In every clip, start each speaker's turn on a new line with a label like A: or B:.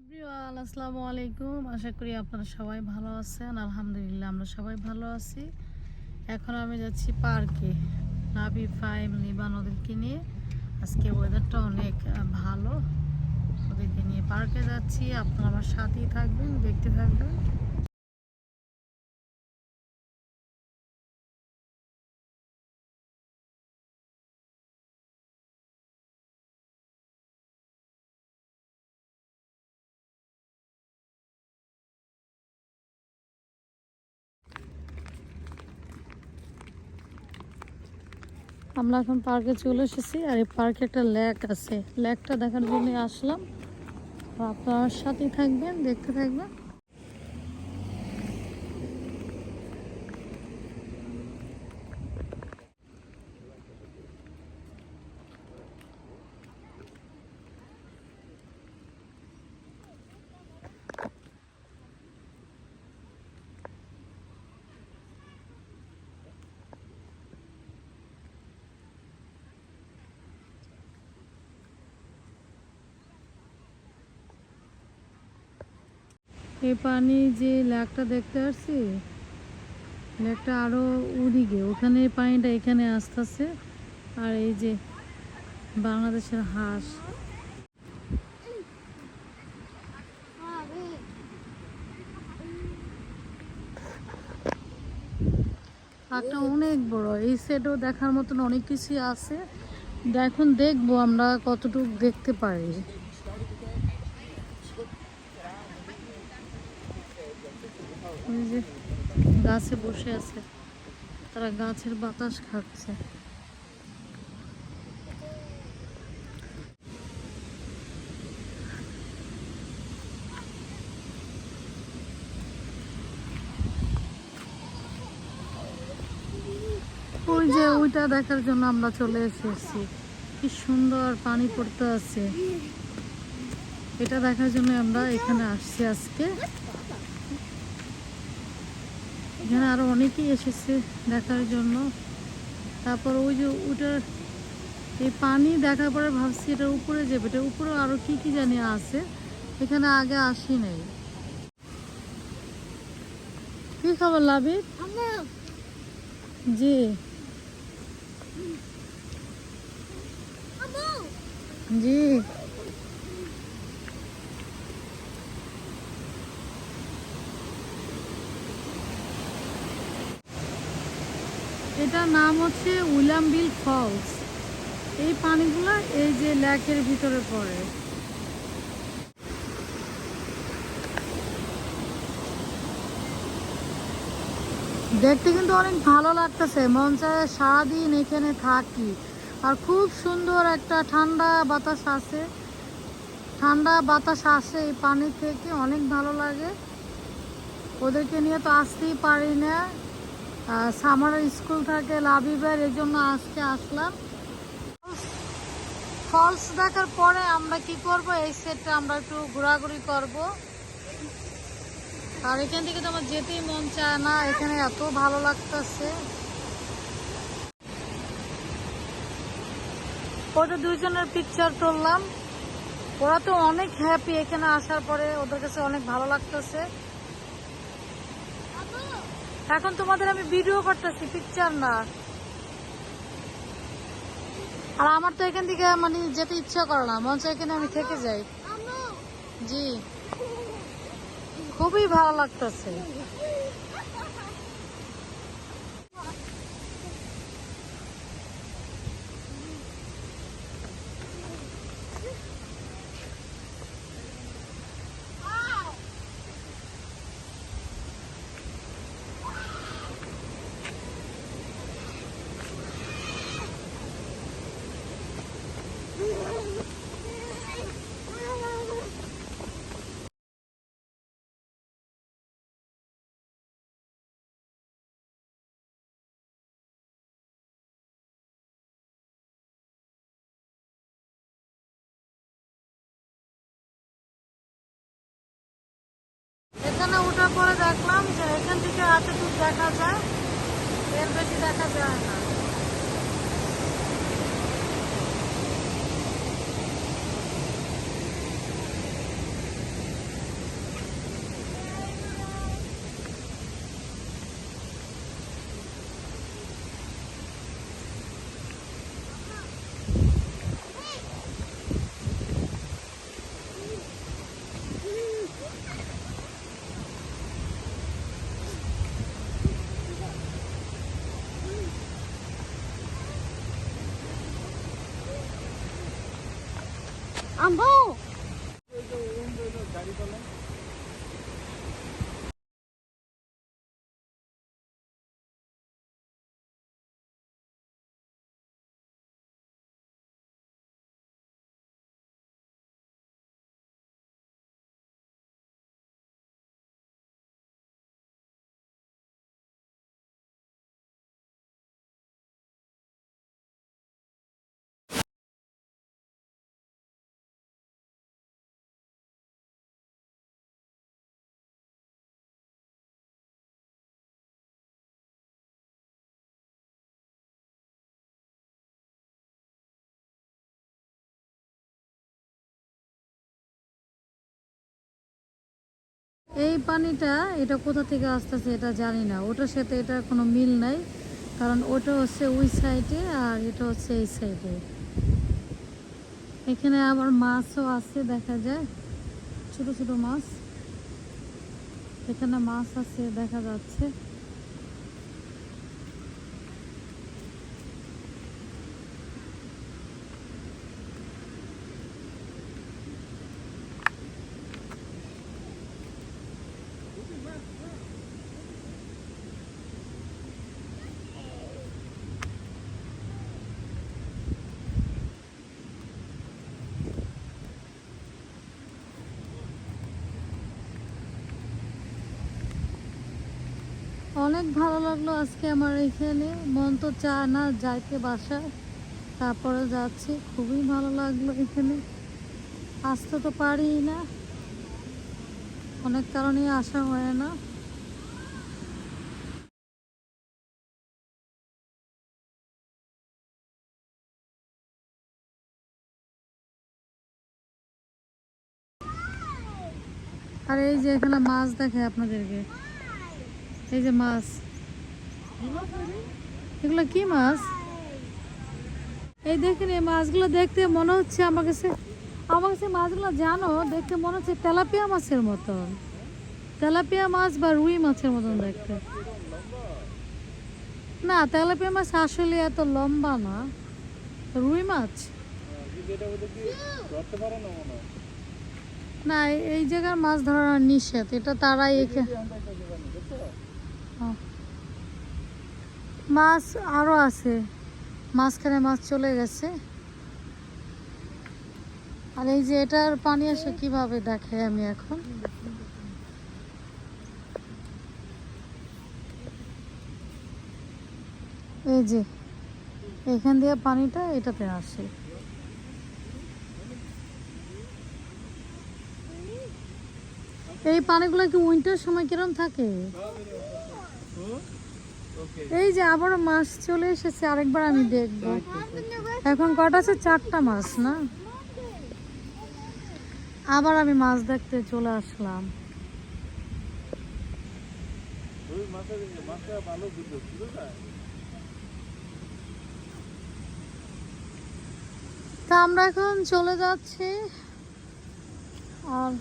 A: Everyone, আসসালামু আলাইকুম। আশা করি আপনারা সবাই ভালো আছেন। আলহামদুলিল্লাহ, আমরা সবাই ভালো আছি। এখন আমি যাচ্ছি পার্কে নাবি ফাইম নিবান ওদেরকে নিয়ে। আজকে ওয়েদারটা অনেক ভালো। ওদেরকে নিয়ে পার্কে যাচ্ছি। আপনারা আমার সাথেই থাকবেন, দেখতে থাকবেন। আমরা এখন পার্কে চলে এসেছি আর এই পার্কে একটা লেক আছে। লেকটা দেখার জন্য আসলাম। আপনার আপনারা সাথেই থাকবেন, দেখতে থাকবেন। এই পানি যে লেকটা দেখতে পাচ্ছি লেকটা আরও ওদিকে, ওখানে পানিটা এখানে আসতেছে। আর এই যে বাংলাদেশের হাঁস। পার্কটা অনেক বড়, এই সাইডেও দেখার মতন অনেক কিছুই আছে। এখন দেখব আমরা কতটুকু দেখতে পারি। ওই যে গাছে বসে আছে। তারা গাছের বাতাস খাচ্ছে। ওই যে ওইটা দেখার জন্য আমরা চলে এসেছি। কি সুন্দর পানি পড়তে আছে। এটা দেখার জন্য আমরা এখানে আসছি আজকে। এখানে আরও অনেকেই এসেছে দেখার জন্য। তারপর ওই যে ওটার এই পানি দেখার পরে ভাবছি এটা উপরে যাবে। এটা উপরে আরও কি কি জানি আছে এখানে আগে আসি নাই। কি খবর লাভি জি। জি। এটার নাম হচ্ছে উইলামবিল ফলস। এই পানিগুলো এই যে লেকের ভিতরে পড়ে। দেখতে কিন্তু অনেক ভালো লাগতেছে, মন চায় সারাদিন এখানে থাকি। আর খুব সুন্দর একটা ঠান্ডা বাতাস আসে ঠান্ডা বাতাস আসে এই পানি থেকে, অনেক ভালো লাগে। ওদেরকে নিয়ে তো আসতেই পারি না। সামার স্কুল থাকে লাভিবার এই জন্য আজকে আসলাম। ফলস দেখার পরে আমরা কি করব? এই সেটটা আমরা একটু ঘোরাঘুরি করব। আর এখান থেকে তো আমার যেতেই মন চায় না, এখানে এত ভালো লাগতেছে। ওটা দুইজনের পিকচার তুললাম। ওরা তো অনেক হ্যাপি এখানে আসার পরে, ওদের কাছে অনেক ভালো লাগতেছে। এখন তোমাদের আমি ভিডিও করতেছি পিকচার না। আর আমার তো এখান থেকে মানে যেতে ইচ্ছা করে না মঞ্চ এখানে আমি থেকে যাই। জি। খুবই ভালো লাগতেছে। এখানে ওঠার পরে দেখলাম যে এখান থেকে এতটুকু দেখা যায়, এর বেশি দেখা যায় না।
B: I'm bored.
A: এই পানিটা এটা কোথা থেকে আসতেছে এটা জানি না। ওটার সাথে এটা কোনো মিল নাই, কারণ ওটা হচ্ছে ওই সাইডে আর এটা হচ্ছে এই সাইডে এখানে আবার মাছও আছে, দেখা যায়। ছোট ছোট মাছ। এখানে মাছ আছে, দেখা যাচ্ছে। অনেক ভালো লাগল আজকে আমার এখানে। মন তো চায় না যাইতে বাসায়। তারপরে যাচ্ছি, খুবই ভালো লাগল এখানে। আসতে তো পারি না। অনেক কারণে আসা হয় না। আর এই যে এখানে মাছ দেখে আপনাদেরকে। এই যে মাছ। এগুলো কি মাছ? এই দেখেন এই মাছগুলো দেখতে মনে হচ্ছে আমার কাছে আমার কাছে মাছগুলো জানো, দেখতে মনে হচ্ছে তেলাপিয়া মাছের মতন। তেলাপিয়া মাছ বা রুই মাছের মতন দেখতে। না, তেলাপিয়া মাছ আসলে এত লম্বা না। রুই মাছ? না, এই- জায়গার মাছ ধরা নিষেধ। এটা তারাই এখানে মাছ আরও আছে। মাঝখানে মাছ চলে গেছে। আর এই যে এটার পানি আসে কীভাবে দেখে আমি এখন? এই যে, এখান দিয়ে পানিটা এটাতে আসে। এই পানিগুলো কি উইন্টার সময় কিরম থাকে? এই যে আবারও মাছ চলে এসেছে আরেকবার আমি দেখব। এখন কটা আছে? চারটা মাছ না? আবার আমি মাছ দেখতে চলে আসলাম। তা আমরা এখন চলে যাচ্ছি। আর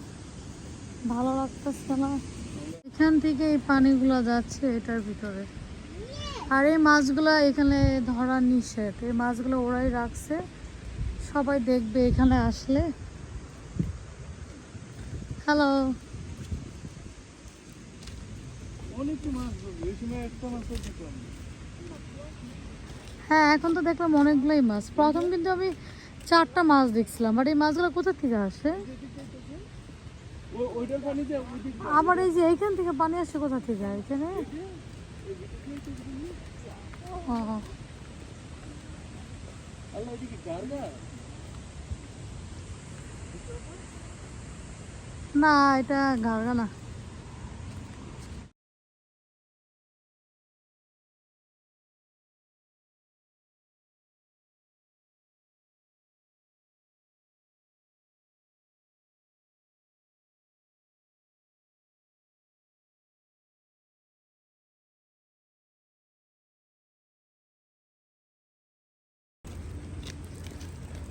A: ভালো লাগতেছে না। এখান থেকে এই পানিগুলো যাচ্ছে এটার ভিতরে। আর এই মাছগুলো এখানে ধরা নিষেধ। এই মাছগুলো ওরাই রাখছে। সবাই দেখবে এখানে আসলে। হ্যালো হ্যাঁ এখন তো দেখলাম অনেকগুলোই মাছ। প্রথম কিন্তু আমি চারটা মাছ দেখছিলাম। আর এই মাছগুলো কোথা থেকে আসে? আবার এই যে এইখান থেকে পানি আসছে কোথা থেকে? এখানে? না এটা গার্গা না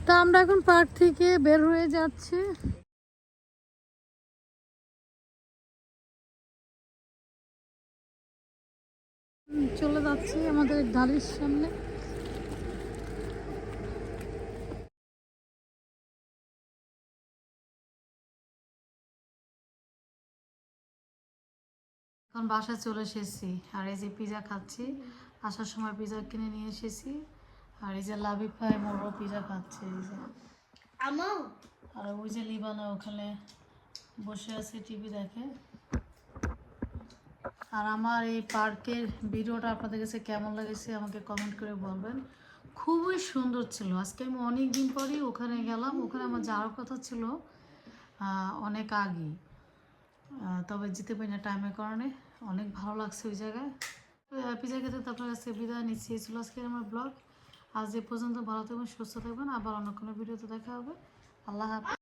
A: তা আমরা এখন পার্ক থেকে বের হয়ে যাচ্ছি। চলে যাচ্ছি আমাদের ঢালির সামনে। বাসা বাসায় চলে এসেছি। আর এই যে পিজা খাচ্ছি, আসার সময় পিজা কিনে নিয়ে এসেছি। আর এই যে লাভি পাই মোরও পিজা খাচ্ছে এই যে।
B: আমও
A: আর ওই যে লিবানা ওখানে বসে আছে টিভি দেখে। আর আমার এই পার্কের ভিডিওটা আপনাদের কাছে কেমন লেগেছে আমাকে কমেন্ট করে বলবেন। খুবই সুন্দর ছিল। আজকে আমি অনেক দিন পরই ওখানে গেলাম। ওখানে আমার যাওয়ার কথা ছিল অনেক আগে। তবে যেতে পারি না টাইমের কারণে। অনেক ভালো লাগছে ওই জায়গায়। পিজা খেতে তো আপনার কাছে বিদায় নিচ্ছি। ছিল আজকে আমার ব্লগ আজ এ পর্যন্ত ভালো থাকবেন, সুস্থ থাকবেন। আবার অন্য কোনো ভিডিওতে দেখা হবে। আল্লাহ হাফিজ।